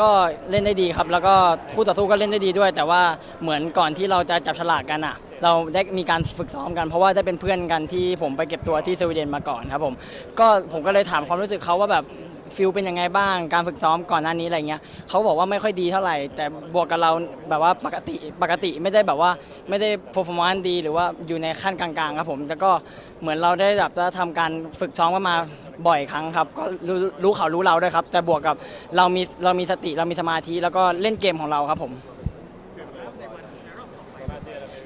ก็เล่นได้ดีครับ แล้วก็คู่ต่อสู้ก็เล่นได้ดีด้วย แต่ว่าเหมือนก่อนที่เราจะจับฉลากกันอะ เราได้มีการฝึกซ้อมกันเพราะว่าได้เป็นเพื่อนกันที่ผมไปเก็บตัวที่สวีเดนมาก่อนครับผมก็ผมก็เลยถามความรู้สึกเขาว่าแบบ ฟิลเป็นยังไงบ้าง การฝึกซ้อมก่อนหน้านี้อะไรเงี้ยเขาบอกว่าไม่ค่อยดีเท่าไหร่ แต่บวกกับเราแบบว่าปกติปกติไม่ได้แบบว่าไม่ได้ performance ดี หรือว่าอยู่ในขั้นกลางๆครับผมแต่ก็เหมือนเราได้แบบว่าทำการฝึกซ้อมกันมาบ่อยครั้งครับ ก็รู้รู้เขารู้เราด้วยครับ แต่บวกกับเรามีเรามีสติเรามีสมาธิแล้วก็เล่นเกมของเราครับผม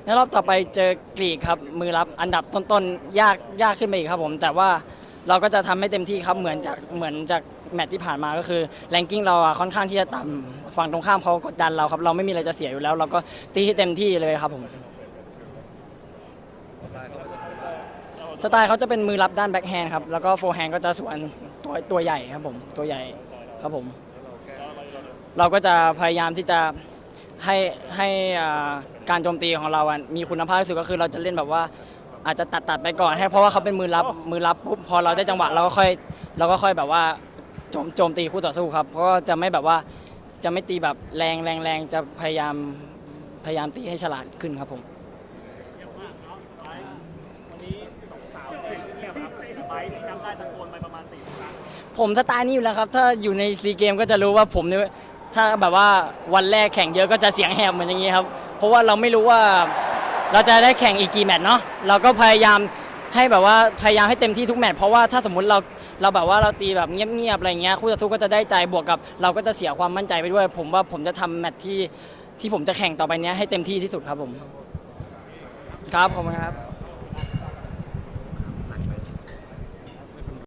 ในรอบต่อไปเจอกรีกครับมือรับอันดับต้นๆยากยากขึ้นไปอีกครับผม แต่ว่า เราก็จะทำให้เต็มที่ครับเหมือนจากเหมือนจากแมตช์ที่ผ่านมาก็คือแรงกิ้งเราอะค่อนข้างที่จะต่ำฝั่งตรงข้ามเขากดดันเราครับ เราไม่มีอะไรจะเสียอยู่แล้ว เราก็ตีให้เต็มที่เลยครับผมสไตล์เขาจะเป็นมือรับด้านแบ็คแฮนด์ครับแล้วก็โฟร์แฮนด์ก็จะสวนตัวตัวใหญ่ครับผมตัวใหญ่ครับผม เราก็จะพยายามที่จะให้ให้การโจมตีของเรา มีคุณภาพที่สุดก็คือเราจะเล่นแบบว่า อาจจะตัดตัดไปก่อนให้เพราะว่าเขาเป็นมือรับมือรับปุ๊บพอเราได้จังหวะเราก็ค่อยเราก็ค่อยแบบว่าโจมโจมตีคู่ต่อสู้ครับเพราะว่าจะไม่แบบว่าจะไม่ตีแบบแรงแรงแรงจะพยายามพยายามตีให้ฉลาดขึ้นครับผมวันนี้สองสาวเนี่ยครับไบค์นี่นับได้ตะโกนไปประมาณสี่ครั้งผมสไตล์นี้อยู่แล้วครับ ถ้าอยู่ในซีเกมก็จะรู้ว่าผมเนี่ยถ้าแบบว่าวันแรกแข่งเยอะก็จะเสียงแหบเหมือนอย่างนี้ครับ เพราะว่าเราไม่รู้ว่า เราจะได้แข่งอีกกี่แมตช์เนาะเราก็พยายามให้แบบว่าพยายามให้เต็มที่ทุกแมตช์เพราะว่าถ้าสมมติเราเราแบบว่าเราตีแบบเงียบๆอะไรเงี้ยคู่ต่อสู้ก็จะได้ใจบวกกับ เราก็จะเสียความมั่นใจไปด้วย ผมว่าผมจะทำแมตช์ที่ที่ผมจะแข่งต่อไปเนี้ยให้เต็มที่ที่สุดครับผม ครับขอบคุณครับ